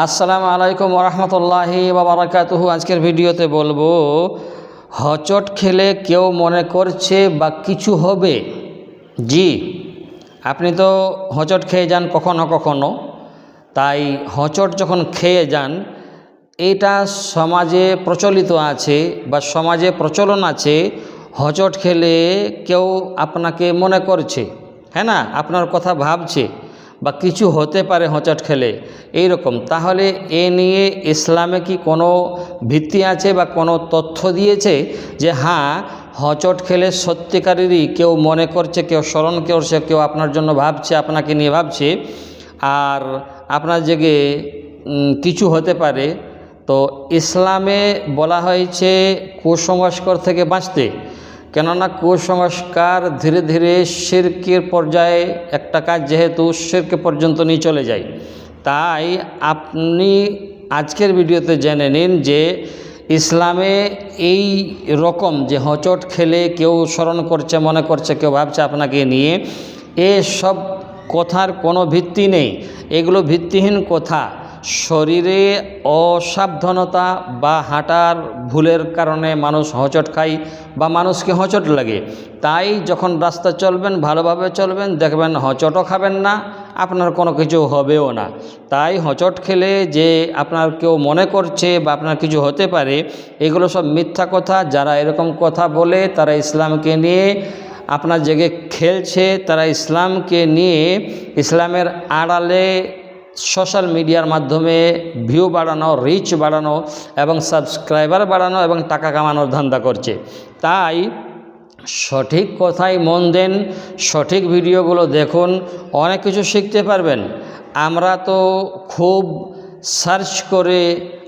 আসসালামু আলাইকুম ওরহমতুল্লাহি বারাকাতুহু আজকের ভিডিওতে বলব, হচট খেলে কেউ মনে করছে বা কিছু হবে? জি, আপনি তো হচট খেয়ে যান কখনো কখনো। তাই হচট যখন খেয়ে যান, এটা সমাজে প্রচলিত আছে বা সমাজে প্রচলন আছে, হচট খেলে কেউ আপনাকে মনে করছে হ্যাঁ না? আপনার কথা ভাবছে। বা কিছু হতে পারে হোঁচট খেলে। এই রকম। তাহলে এ নিয়ে ইসলামে কি কোনো ভিত্তি আছে বা কোনো তথ্য দিয়েছে যে হ্যাঁ হচট খেলে সত্যিকারেরই কেউ মনে করছে, কেউ স্মরণ করছে, কেউ আপনার জন্য ভাবছে, আপনাকে নিয়ে ভাবছে, আর আপনার জেগে কিছু হতে পারে? তো ইসলামে বলা হয়েছে কুসংস্কার থেকে বাঁচতে। কেননা কুসংস্কার ধীরে ধীরে শিরকের পর্যায়ে একটা কাজ যেহেতু শিরকে পর্যন্ত নিয়ে চলে যায়। তাই আপনি আজকের ভিডিওতে জেনে নিন যে ইসলামে এই রকম যে হচট খেলে কেউ স্মরণ করছে, মনে করছে, কেউ ভাবছে আপনাকে নিয়ে এসব কথার কোনো ভিত্তি নেই। এগুলো ভিত্তিহীন কথা। শরীরে অসাবধানতা বা হাঁটার ভুলের কারণে মানুষ হোঁচট খায় বা মানুষকে হোঁচট লাগে। তাই যখন রাস্তা চলবেন, ভালোভাবে চলবেন, দেখবেন হোঁচটও খাবেন না, আপনার কোনো কিছু হবেও না। তাই হোঁচট খেলে যে আপনার কেউ মনে করছে বা আপনার কিছু হতে পারে, এগুলো সব মিথ্যা কথা। যারা এরকম কথা বলে, তারা ইসলামকে নিয়ে আপনার জেগে খেলছে, তারা ইসলামকে নিয়ে ইসলামের আড়ালে সোশ্যাল মিডিয়ার মাধ্যমে ভিউ বাড়ানো রিচ বাড়ানো এবং সাবস্ক্রাইবার বাড়ানো এবং টাকা কামানোর ধান্দা করছে। তাই সঠিক কথাই মন দেন, সঠিক ভিডিওগুলো দেখুন, অনেক কিছু শিখতে পারবেন। আমরা তো খুব সার্চ করে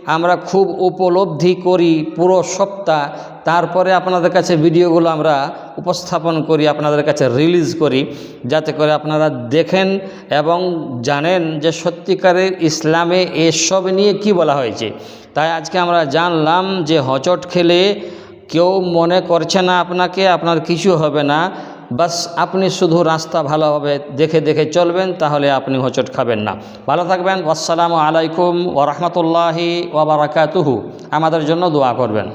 আমরা খুব উপলব্ধি করি পুরো সপ্তাহ। তারপরে আপনাদের কাছে ভিডিওগুলো আমরা উপস্থাপন করি, আপনাদের কাছে রিলিজ করি, যাতে করে আপনারা দেখেন এবং জানেন যে সত্যিকারের ইসলামে এসব নিয়ে কি বলা হয়েছে। তাই আজকে আমরা জানলাম যে হচট খেলে কেউ মনে করছে না আপনাকে, আপনার কিছু হবে না। বাস, আপনি শুধু রাস্তা ভালোভাবে দেখে দেখে চলবেন, তাহলে আপনি হোঁচট খাবেন না। ভালো থাকবেন আসসালামু আলাইকুম ওরহমতুল্লাহি ওবরাকাতুহু আমাদের জন্য দোয়া করবেন।